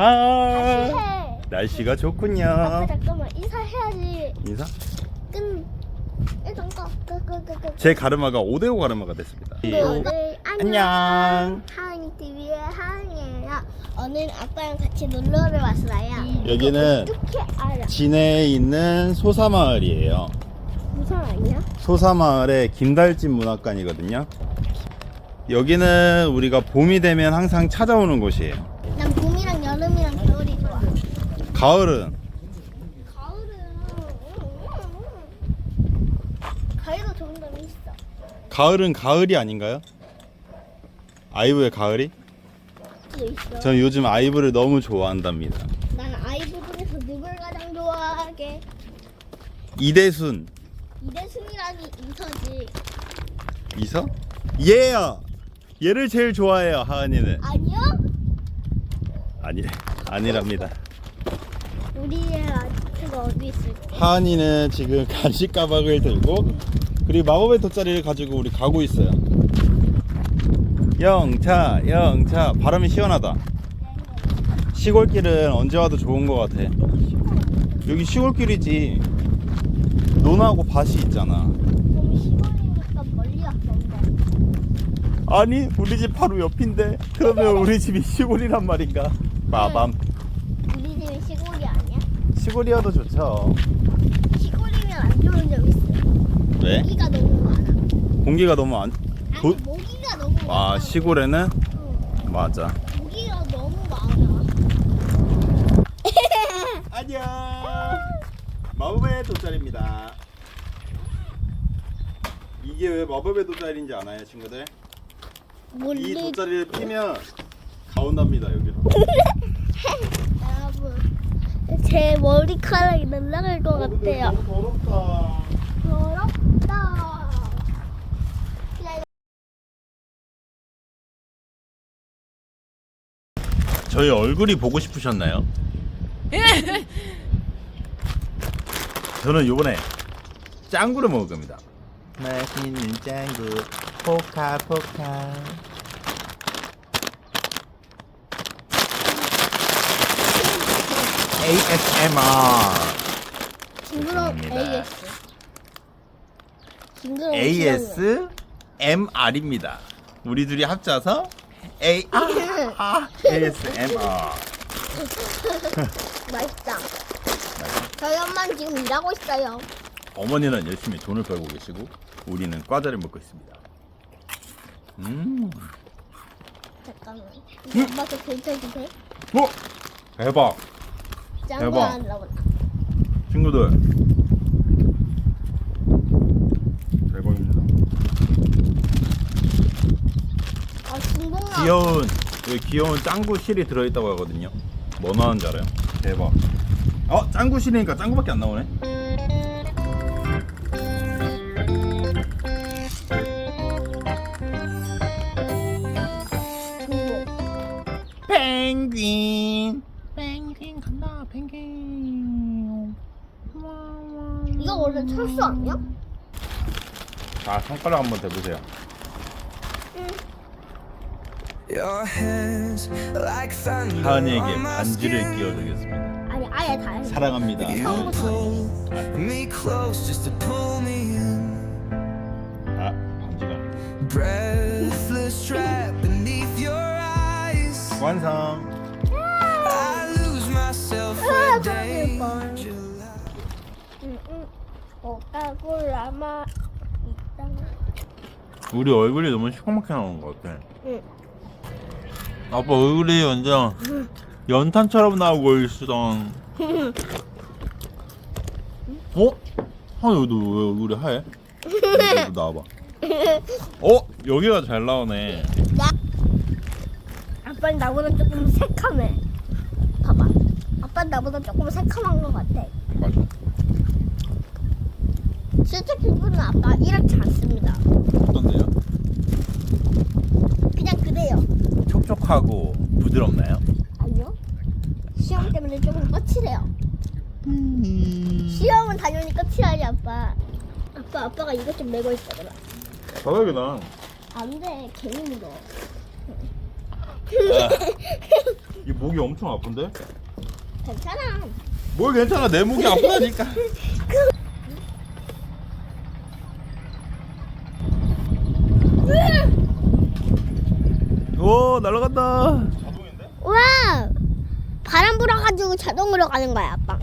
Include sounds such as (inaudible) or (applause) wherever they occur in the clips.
아 해. 날씨가 아빠 좋군요. 잠깐만 인사해야지. 인사? 끈. 일단 꺼. 꺼, 꺼, 꺼, 꺼. 제 가르마가 5대5 가르마가 됐습니다. 네, 오늘 안녕. 하은이 TV의 하은이에요. 오늘 아빠랑 같이 놀러를 왔어요. 여기는 어떻게 알아? 진해에 있는 소사마을이에요. 무슨 아니야? 소사마을의 김달진 문학관이거든요. 여기는 우리가 봄이 되면 항상 찾아오는 곳이에요. 난 봄이랑 여름이랑 겨울이 좋아. 가을은 가을은 가을도 좋은 점이 있어. 가을은 가을이 아닌가요? 아이브의 가을이? 또 있어. 요즘 아이브를 너무 좋아한답니다. 난 아이브 중에서 누굴 가장 좋아하게? 이대순, 이대순이라니 이서지. 이서? 얘야. 얘를 제일 좋아해요, 하은이는. 아니요? 아니, 아니랍니다. 우리의 아트가 어디 있을까? 하은이는 지금 (laughs) 간식 가방을 들고 그리고 마법의 돗자리를 가지고 우리 가고 있어요. 영차, 영차. 바람이 시원하다. 시골길은 언제 와도 좋은 것 같아. 여기 시골길이지. 논하고 밭이 있잖아. 좀 시골이니까 멀리 왔던데. 아니, 우리 집 바로 옆인데. 그러면 우리 집이 시골이란 말인가? 빠밤. 우리 집이 시골이 아니야? 시골이어도 좋죠. 시골이면 안 좋은 점 있어. 왜? 모기가 너무 많아. 공기가 너무 안. 아니 도... 모기가 너무 많아. 아, 시골에는? 응. 맞아. 모기가 너무 많아. (laughs) 안녕. 마법의 돗자리입니다. 이게 왜 마법의 돗자리인지 아나요, 친구들? 이 몰리 돗자리를 피면 가온답니다, 여기로. (laughs) 여러분 제 머리카락이 날아갈 것 같아요. 너무 더럽다. 더럽다. 저희 얼굴이 보고 싶으셨나요? (laughs) 저는 요번에 짱구를 먹을 겁니다. 맛있는 짱구, 포카 포카. ASMR. 징그러운 죄송합니다. AS. 지렁이. ASMR입니다. 우리 둘이 합쳐서 A (laughs) 아, ASMR. (laughs) 맛있다. 저희 엄마는 지금 일하고 있어요. 어머니는 열심히 돈을 벌고 계시고 우리는 과자를 먹고 있습니다. 음, 잠깐만. 이거 엄마도 괜찮으세요? 어, 대박, 대박. 친구들. 대박입니다. 아 중복나. 귀여운 여기 귀여운 짱구 실이 들어있다고 하거든요. 뭐 나오는지 알아요? 대박. 어, 짱구 실이니까 짱구밖에 안 나오네. 펭귄. 펭귄 간다. 펭귄. 이거 원래 철수 아니야? 자, 손가락 한번 대보세요. Your hands like thunder 하은이에게 반지를. 끼워드리겠습니다. 아니 아예 다 해. 사랑합니다. 아, 반지가 아니고. Breathless, trapped beneath your eyes. 완성. 아. 응응. 있잖아. 우리 얼굴이 너무 시커멓게 나오는 것 같아. 응. 아빠 얼굴이 완전 (laughs) 연탄처럼 나오고 있어. 어? 하여 너왜 얼굴이 하얘? 여기도 나와봐. 어? 여기가 잘 나오네. 아빠는 나보다 조금 새카매. 아빠는 나보다 조금 새카만 것 같아. 맞아. 실제 피부는 아빠 이렇지 않습니다. 어떤데요? 그냥 그래요. 촉촉하고 부드럽나요? 아니요. 시험 때문에 조금 거칠해요. 시험은 당연히 거칠하지 아빠. 아빠 아빠가 이것 좀 메고 있어 그럼. 바닥이다. 안돼 괜히 묻어. 이 목이 목이 엄청 아픈데? 괜찮아. 뭘 괜찮아 내 목이 아프다니까 (laughs) 오 날아간다 자동인데? 와! 바람 불어가지고 자동으로 가는 거야, 아빠.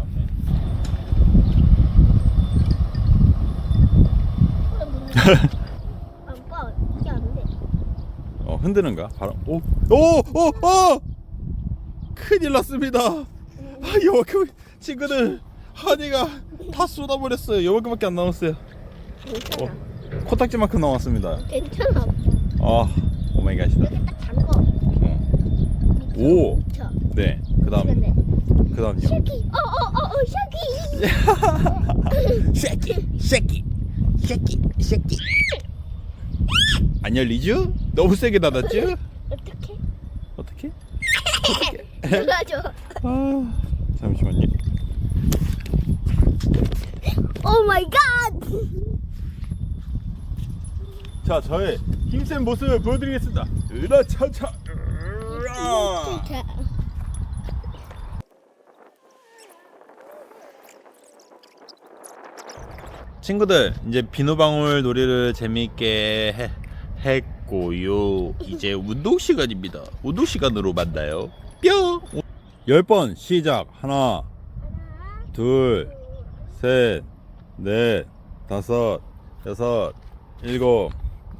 (laughs) 아빠, 이게 안 돼. 어 흔드는가? 바람 오오오오 큰일 났습니다 아, 요만큼 친구들 한이가 다 쏟아버렸어요 요만큼밖에 안 남았어요 괜찮아. 코딱지만큼 남았습니다 괜찮아. 아 오마이갓이다 여기 딱 잠궈. 오 저. 네, 그 다음, 근데 그 다음요. 쉐키. 어, 어, 어, 어, 쉐키. (laughs) 쉐키, 쉐키, 쉐키, 쉐키. 안 열리죠? 너무 세게 닫았죠? 어떻게? 어떻게? 눌러줘. 아, 잠시만요. 오 마이 갓. 자, 저의 힘센 모습을 보여드리겠습니다. 으라차차. 으라. 자, 친구들, 이제 비누방울 놀이를 재미있게 해, 했고요. 이제 운동 시간입니다. 운동 시간으로 만나요. 뿅. 열 번 시작. 하나, 둘, 셋, 넷, 다섯, 여섯, 일곱,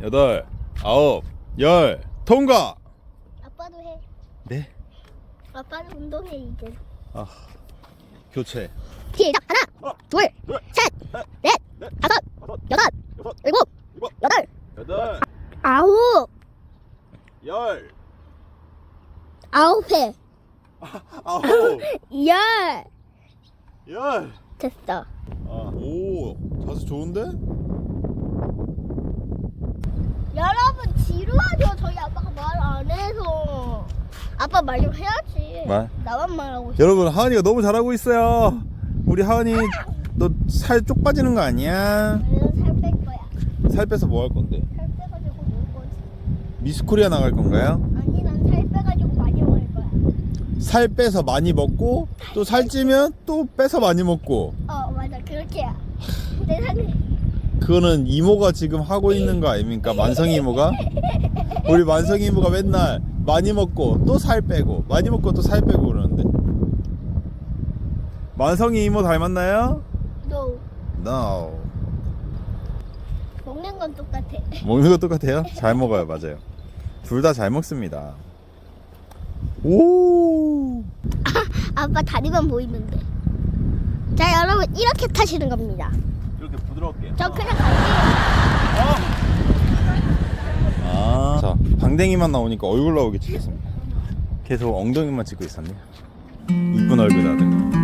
여덟, 아홉, 열. 통과. 아빠도 해. 네. 아빠도 운동해 이제. 아, 교체. 시작. 하나, 둘, 둘, 셋, 넷, 넷, 다섯, 다섯, 여섯, 여섯, 일곱, 일곱, 여덟, 여덟, 아홉, 열, 아홉 회, 아홉, (laughs) 열. 열. 됐어. 아, 오, 자세 좋은데? 여러분 지루하죠? 저희 아빠가 말 안 해서. 아빠 말 좀 해야지. 말? 나만 말하고 있어. 여러분 하은이가 너무 잘하고 있어요. 우리 하은이 너 살 쪽 빠지는 거 아니야? 살뺄 거야. 살 빼서 뭐 할 건데? 살 빼가지고 먹을 거지. 미스코리아 나갈 건가요? 아니 난 살 빼가지고 많이 먹을 거야. 살 빼서 많이 먹고 또 살찌면 또 빼서 많이 먹고 어. 내 상에 그거는 이모가 지금 하고 있는 거 아닙니까? 만성이 이모가? 우리 만성이 이모가 맨날 많이 먹고 또 살 빼고 많이 먹고 또 살 빼고 그러는데 만성이 이모 닮았나요? 너 No 먹는 건 똑같아. 먹는 거 똑같아요? 잘 먹어요 맞아요 둘 다 잘 먹습니다 오 아빠 다리만 보이는데. 자 여러분 이렇게 타시는 겁니다. 부드럽게 저 그냥 갈게요. 아. 자, 방댕이만 나오니까 얼굴 나오게 찍겠습니다. 계속 엉덩이만 찍고 있었네요. 이쁜 얼굴 나는.